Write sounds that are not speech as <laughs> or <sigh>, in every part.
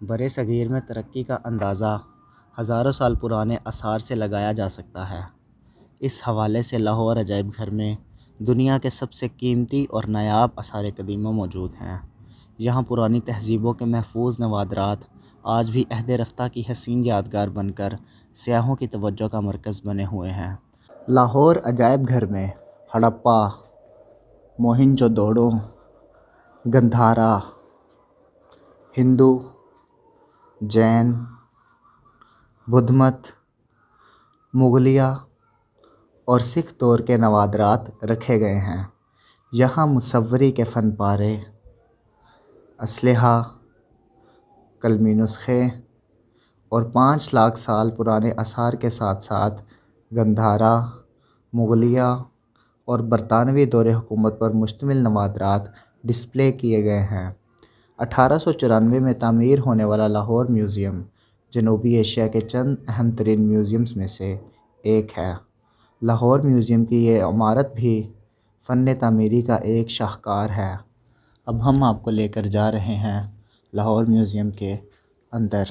بر صغیر میں ترقی کا اندازہ ہزاروں سال پرانے آثار سے لگایا جا سکتا ہے۔ اس حوالے سے لاہور عجائب گھر میں دنیا کے سب سے قیمتی اور نایاب آثار قدیمہ موجود ہیں۔ یہاں پرانی تہذیبوں کے محفوظ نوادرات آج بھی عہد رفتہ کی حسین یادگار بن کر سیاحوں کی توجہ کا مرکز بنے ہوئے ہیں۔ لاہور عجائب گھر میں ہڑپہ موہنجو دوڑو گندھارا، ہندو جین بدھ مت مغلیہ اور سکھ دور کے نوادرات رکھے گئے ہیں۔ یہاں مصوری کے فن پارے، اسلحہ، قلمی نسخے اور پانچ لاکھ سال پرانے آثار کے ساتھ ساتھ گندھارا، مغلیہ اور برطانوی دور حکومت پر مشتمل نوادرات ڈسپلے کیے گئے ہیں۔ اٹھارہ سو چورانوے میں تعمیر ہونے والا لاہور میوزیم، جنوبی ایشیا کے چند اہم ترین میوزیمس میں سے ایک ہے۔ لاہور میوزیم کی یہ عمارت بھی فن تعمیری کا ایک شاہکار ہے۔ اب ہم آپ کو لے کر جا رہے ہیں لاہور میوزیم کے اندر۔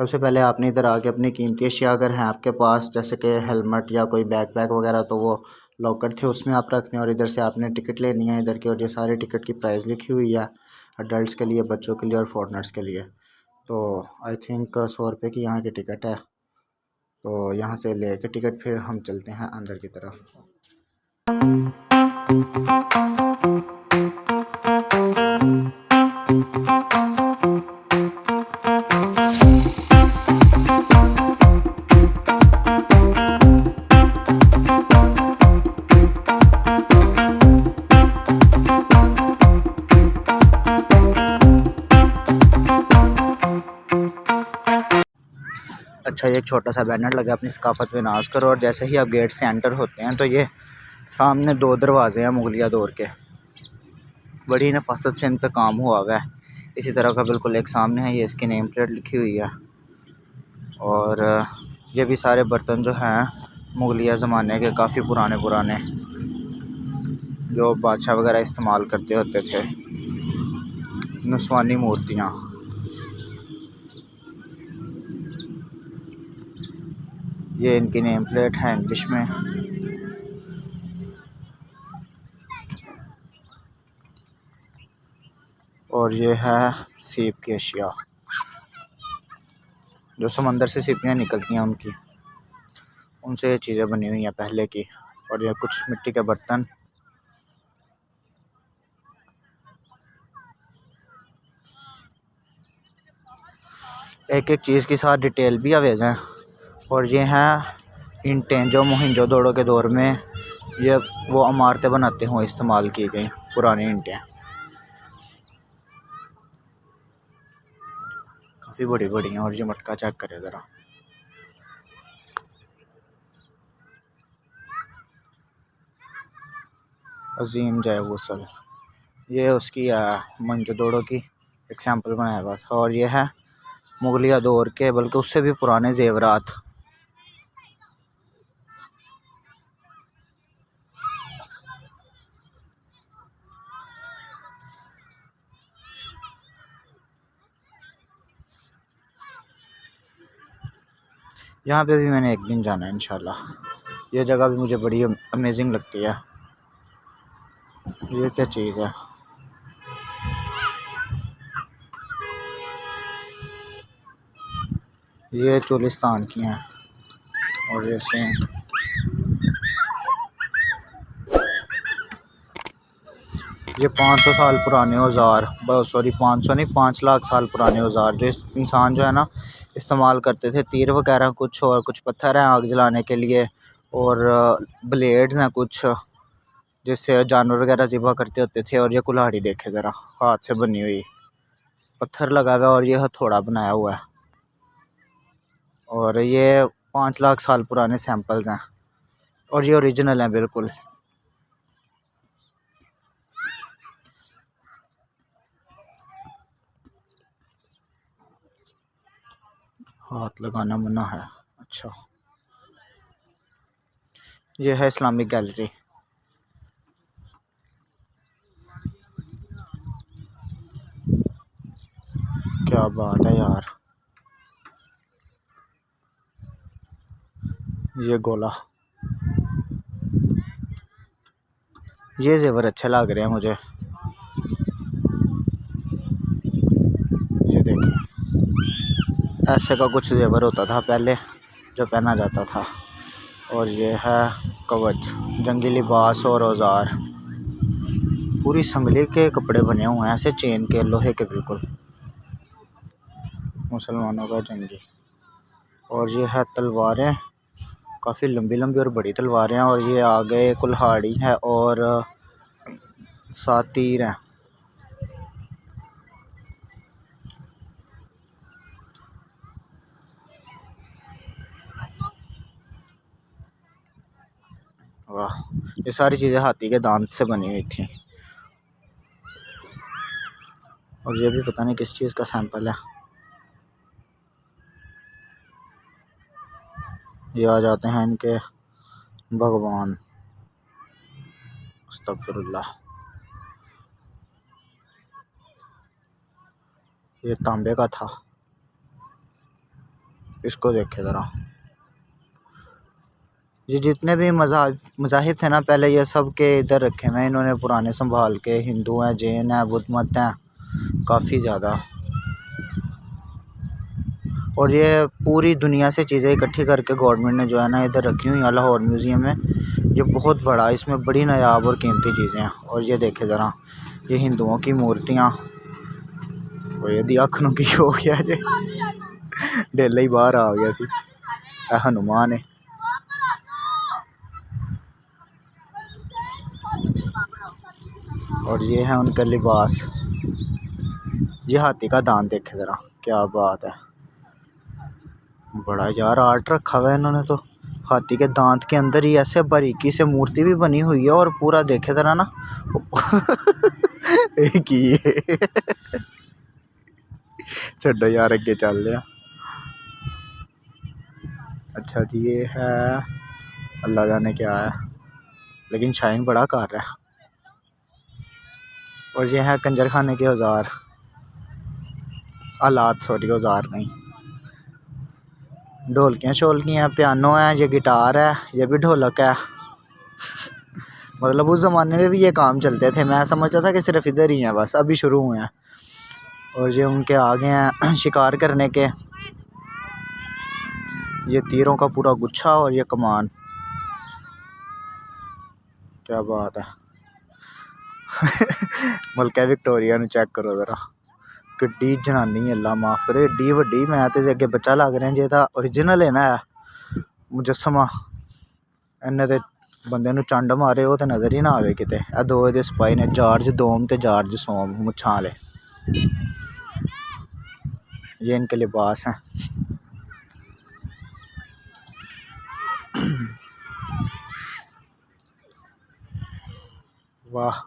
سب سے پہلے آپ نے ادھر آ کے اپنی قیمتی اشیاء اگر ہیں آپ کے پاس، جیسے کہ ہیلمٹ یا کوئی بیک پیک وغیرہ، تو وہ لاکر تھے، اس میں آپ رکھنے اور ادھر سے آپ نے ٹکٹ لینی ہے ادھر کی، اور یہ سارے ٹکٹ کی پرائز لکھی ہوئی ہے اڈلٹس کے لیے، بچوں کے لیے اور فورنرس کے لیے۔ تو آئی تھنک سو روپے کی یہاں کی ٹکٹ ہے۔ تو یہاں سے لے کے ٹکٹ پھر ہم چلتے ہیں اندر کی طرف۔ اچھا یہ ایک چھوٹا سا بینر لگا اپنی ثقافت پہ ناز کرو۔ اور جیسے ہی آپ گیٹ سے انٹر ہوتے ہیں تو یہ سامنے دو دروازے ہیں مغلیہ دور کے۔ بڑی نفاست سے ان پہ کام ہوا ہوا ہے۔ اسی طرح کا بالکل ایک سامنے ہے، یہ اس کی نیم پلیٹ لکھی ہوئی ہے۔ اور یہ بھی سارے برتن جو ہیں مغلیہ زمانے کے کافی پرانے پرانے، جو بادشاہ وغیرہ استعمال کرتے ہوتے تھے۔ نسوانی مورتیاں۔ یہ ان کی نیم پلیٹ ہے انگلش میں۔ اور یہ ہے سیپ کی اشیاء۔ جو سمندر سے سیپیاں نکلتی ہیں ان کی۔ ان سے یہ چیزیں بنی ہوئی ہیں پہلے کی۔ اور یہ کچھ مٹی کے برتن۔ ایک ایک چیز کی ساتھ ڈیٹیل بھی اویز ہیں۔ اور یہ ہیں اینٹیں جو موہنجو دوڑو کے دور میں یہ وہ عمارتیں بناتے ہوں استعمال کی گئیں، پرانی اینٹیں۔ کافی بڑی بڑی ہیں اور یہ مٹکا چیک کرے ذرا۔ عظیم جائے غسل۔ یہ اس کی منجو دوڑو کی ایک سیمپل بنایا ہوا تھا۔ اور یہ ہے مغلیہ دور کے، بلکہ اس سے بھی پرانے زیورات۔ یہاں پہ بھی میں نے ایک دن جانا ہے، انشاءاللہ۔ یہ جگہ بھی مجھے بڑی امیزنگ لگتی ہے۔ یہ کیا چیز ہے؟ یہ چولستان کی ہیں اور جیسے یہ پانچ سو سال پرانے اوزار سوری، پانچ سو نہیں، پانچ لاکھ سال پرانے اوزار جو انسان جو ہے نا استعمال کرتے تھے، تیر وغیرہ کچھ اور کچھ پتھر ہیں آگ جلانے کے لیے اور بلیڈز ہیں کچھ جس سے جانور وغیرہ ذبح کرتے ہوتے تھے اور یہ کلاڑی دیکھے ذرا، ہاتھ سے بنی ہوئی پتھر لگا ہوا ہے اور یہ ہتھوڑا بنایا ہوا ہے۔ اور یہ پانچ لاکھ سال پرانے سیمپلز ہیں اور یہ اوریجنل ہیں بالکل۔ ہاتھ لگانا منع ہے۔ اچھا۔ یہ ہے اسلامک گیلری۔ کیا بات ہے یار۔ یہ گولا۔ یہ زیور اچھے لگ رہے ہیں مجھے یہ دیکھیں ایسے کا کچھ زیور ہوتا تھا پہلے جو پہنا جاتا تھا۔ اور یہ ہے کوچ جنگی لباس اور اوزار۔ پوری سنگلی کے کپڑے بنے ہوئے ہیں، ایسے چین کے، لوہے کے بالکل۔ مسلمانوں کا جنگی۔ اور یہ ہے تلواریں، کافی لمبی لمبی اور بڑی تلواریں۔ ہیں اور یہ آگے کلہاڑی ہے اور سات تیر ہیں۔ واہ، یہ ساری چیزیں ہاتھی کے دانت سے بنی ہوئی تھیں۔ اور یہ بھی پتہ نہیں کس چیز کا سیمپل ہے۔ یہ آ جاتے ہیں ان کے بھگوان۔ استغفر اللہ یہ تانبے کا تھا۔ اس کو دیکھے ذرا۔ یہ جتنے بھی مذاہب مذاہب تھے نا، پہلے یہ سب کے ادھر رکھے ہوئے ہیں۔ انہوں نے پرانے سنبھال کے، ہندو ہیں، جین ہیں، بدھ مت ہیں، کافی زیادہ۔ اور یہ پوری دنیا سے چیزیں اکٹھی کر کے گورنمنٹ نے جو ہے نا ادھر رکھی ہوئی ہیں لاہور میوزیم میں۔ یہ بہت بڑا، اس میں بڑی نایاب اور قیمتی چیزیں ہیں۔ اور یہ دیکھے ذرا، یہ ہندوؤں کی مورتیاں۔ اور یہ دیا کی ہو گیا جی۔ ڈیلا ہی باہر آ گیا سی۔ اے ہنومان ہے۔ اور یہ ہے ان کا لباس۔ یہ ہاتھی کا دان دیکھے ذرا، کیا بات ہے۔ بڑا یار آرٹ رکھا ہوا ہے انہوں نے تو۔ ہاتھی کے دانت کے اندر ہی ایسے باریکی سے مورتی بھی بنی ہوئی ہے اور پورا دیکھے ذرا نا۔ <laughs> ایک ہی۔ <laughs> چھڈو یار، اگے چل رہا اچھا جی یہ ہے۔ اللہ جانے کیا ہے۔ لیکن شائن بڑا کر رہا ہے۔ اور یہ ہے کنجر خانے کے اوزار۔ آلات سوری اوزار نہیں۔ ڈھولکیاں شولکیاں، پیانو ہے، یہ گٹار ہے، یہ بھی ڈھولک ہے۔ مطلب اس زمانے میں بھی یہ کام چلتے تھے۔ میں سمجھتا تھا کہ صرف ادھر ہی ہیں، بس ابھی شروع ہوئے ہیں۔ اور یہ ان کے آگے ہیں، شکار کرنے کے۔ یہ تیروں کا پورا گچھا اور یہ کمان۔ کیا بات ہے۔ ملکہ وکٹوریا نو چیک کرو ذرا کڈی جنانی اللہ معاف کرے ایڈی وڈی میں تے اگے بچہ لگ رہا جے دا اوریجنل ہے نا مجسمہ انہیں تے بندے نو چنڈ مارے وہ تے نظر ہی نہ آوے کتے اے دو دے سپاہی نے جارج دوم تے جارج سوم مچھاں والے یہ ان کے لباس ہیں واہ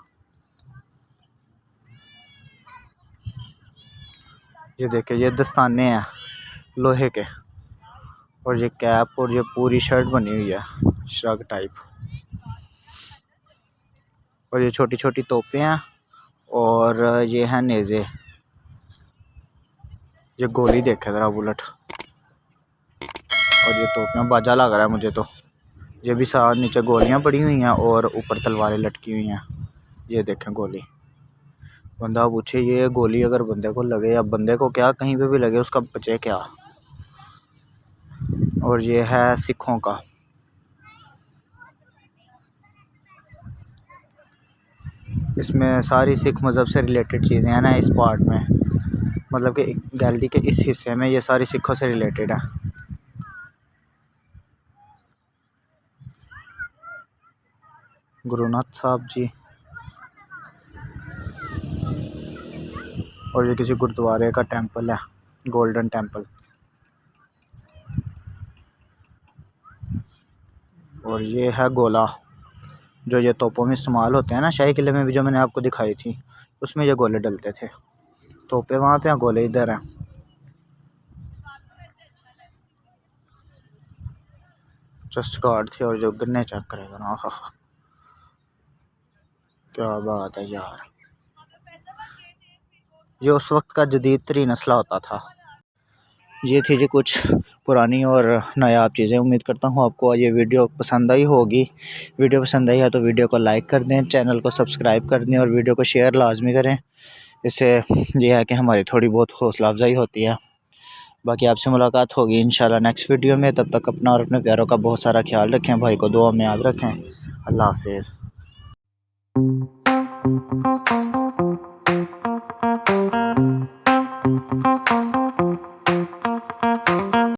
یہ دیکھیں، یہ دستانے ہیں لوہے کے، اور یہ کیپ اور یہ پوری شرٹ بنی ہوئی ہے، شرگ ٹائپ اور یہ چھوٹی چھوٹی توپیں ہیں، اور یہ ہیں نیزے۔ یہ گولی دیکھے ذرا بلٹ۔ اور یہ توپیاں باجا لگ رہا ہے مجھے تو۔ یہ بھی ساتھ نیچے گولیاں پڑی ہوئی ہیں، اور اوپر تلواریں لٹکی ہوئی ہیں۔ یہ دیکھیں گولی۔ بندہ پوچھے، یہ گولی اگر بندے کو لگے یا بندے کو کیا کہیں پہ بھی لگے، اس کا بچے کیا؟ اور یہ ہے سکھوں کا۔ اس میں ساری سکھ مذہب سے ریلیٹڈ چیزیں ہیں نا اس پارٹ میں۔ مطلب کہ گیلری کے اس حصے میں یہ ساری سکھوں سے ریلیٹڈ ہے گرو ناتھ صاحب جی۔ اور یہ کسی گرودوارے کا ٹیمپل ہے، گولڈن ٹیمپل۔ اور یہ ہے گولا، جو یہ توپوں میں استعمال ہوتے ہیں نا، شاہی قلعے میں بھی جو میں نے آپ کو دکھائی تھی، اس میں یہ گولے ڈلتے تھے۔ توپے وہاں پہ ہیں، گولے ادھر ہیں۔ چسٹ گارڈ تھی اور جو گنے چیک کرے گا نا۔ <laughs> کیا بات ہے یار۔ یہ اس وقت کا جدید ترین اسلحہ ہوتا تھا۔ یہ تھی جی کچھ پرانی اور نایاب چیزیں۔ امید کرتا ہوں آپ کو یہ ویڈیو پسند آئی ہوگی۔ ویڈیو پسند آئی ہے تو ویڈیو کو لائک کر دیں، چینل کو سبسکرائب کر دیں اور ویڈیو کو شیئر لازمی کریں۔ اس سے یہ ہے کہ ہماری تھوڑی بہت حوصلہ افزائی ہوتی ہے۔ باقی آپ سے ملاقات ہوگی انشاءاللہ نیکسٹ ویڈیو میں۔ تب تک اپنا اور اپنے پیاروں کا بہت سارا خیال رکھیں، بھائی کو دعا میں یاد رکھیں۔ اللہ حافظ۔ Thank you.